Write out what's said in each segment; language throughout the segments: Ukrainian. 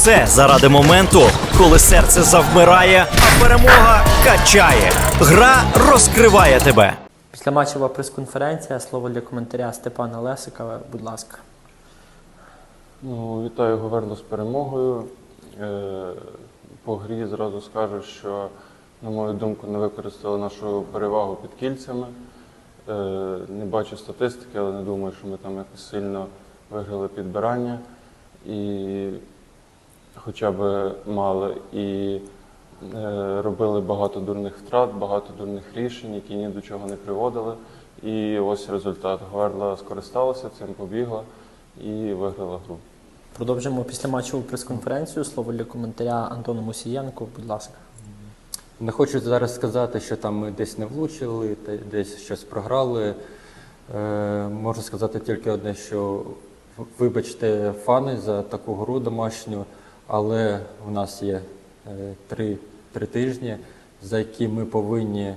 Все заради моменту, коли серце завмирає, а перемога качає. Гра розкриває тебе. Після матчева прес-конференція. Слово для коментаря Степана Лесика. Будь ласка. Ну, вітаю Говерло з перемогою. Е, По грі зразу скажу, що, на мою думку, не використали нашу перевагу під кільцями. Е, Не бачу статистики, але не думаю, що ми там якось сильно виграли підбирання. І хоча б мали і е, робили багато дурних втрат, багато дурних рішень, які ні до чого не приводили. І ось результат. Говерла скористалася цим, побігла і виграла гру. Продовжимо після матчеву прес-конференцію. Слово для коментаря Антону Мусієнку. Будь ласка. Не хочу зараз сказати, що там ми десь не влучили, та десь щось програли. Е, можу сказати тільки одне, що вибачте фани за таку гру домашню, але в нас є е, три, три тижні, за які ми повинні е,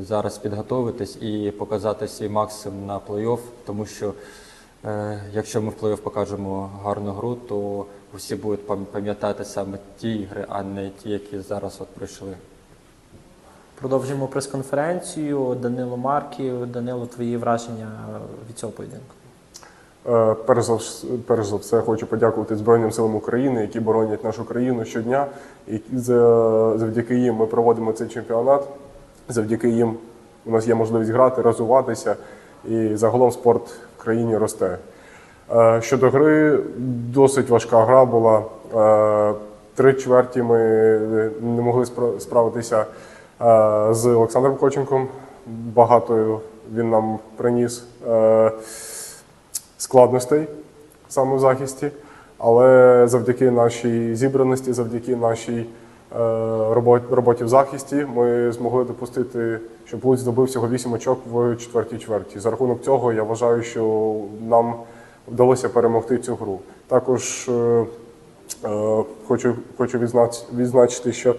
зараз підготовитись і показати свій максимум на плей-офф, тому що е, якщо ми в плей-офф покажемо гарну гру, то всі будуть пам'ятати саме ті ігри, а не ті, які зараз от пройшли. Продовжуємо прес-конференцію. Данило Марків. Данило, твої враження від цього поєдинку. Е, Перш за, все хочу подякувати Збройним силам України, які боронять нашу країну щодня. І завдяки їм ми проводимо цей чемпіонат. Завдяки їм у нас є можливість грати, розвиватися, і загалом спорт в країні росте. Е, Щодо гри, досить важка гра була. Е, Три чверті ми не могли справитися з Олександром Коченком. Багато він нам приніс. Складностей саме в захисті, але завдяки нашій зібраності, завдяки нашій е, роботі в захисті, ми змогли допустити, щоб Луць здобув всього 8 очок в четвертій чверті. За рахунок цього я вважаю, що нам вдалося перемогти цю гру. Також е, е, хочу, хочу відзначити, що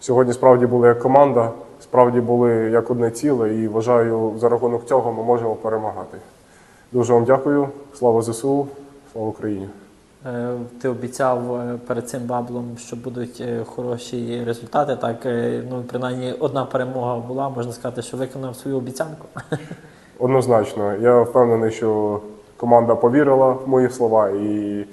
сьогодні справді були як команда, справді були як одне ціле, і вважаю, за рахунок цього ми можемо перемагати. Дуже вам дякую. Слава ЗСУ, слава Україні. Е, Ти обіцяв е, перед цим баблом, що будуть е, хороші результати. Так, ну принаймні одна перемога була. Можна сказати, що виконав свою обіцянку. Однозначно, я впевнений, що команда повірила в мої слова, і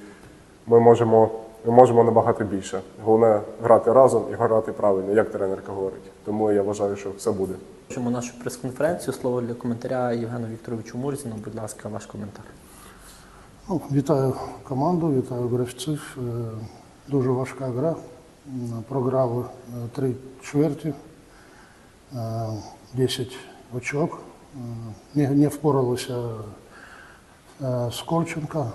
ми можемо, ми можемо набагато більше. Головне грати разом і грати правильно, як тренерка говорить. Тому я вважаю, що все буде. Чому нашу прес-конференцію? Слово для коментаря Євгену Вікторовичу Мурзіну. Будь ласка, ваш коментар. Ну, вітаю команду, вітаю гравців. Е, Дуже важка гра. М, Програли е, три чверті, е, 10 очок. Е, Не, впоралися е, з Ковченка.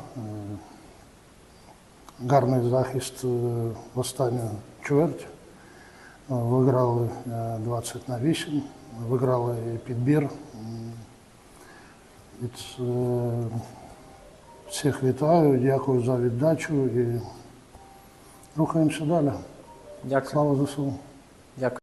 Е, Гарний захист е, в останню чверть. Е, Виграли е, 20 на 8, виграли підбір. Від, е, Всіх вітаю, дякую за віддачу і рухаємося далі. Дякую. Слава ЗСУ! Дякую.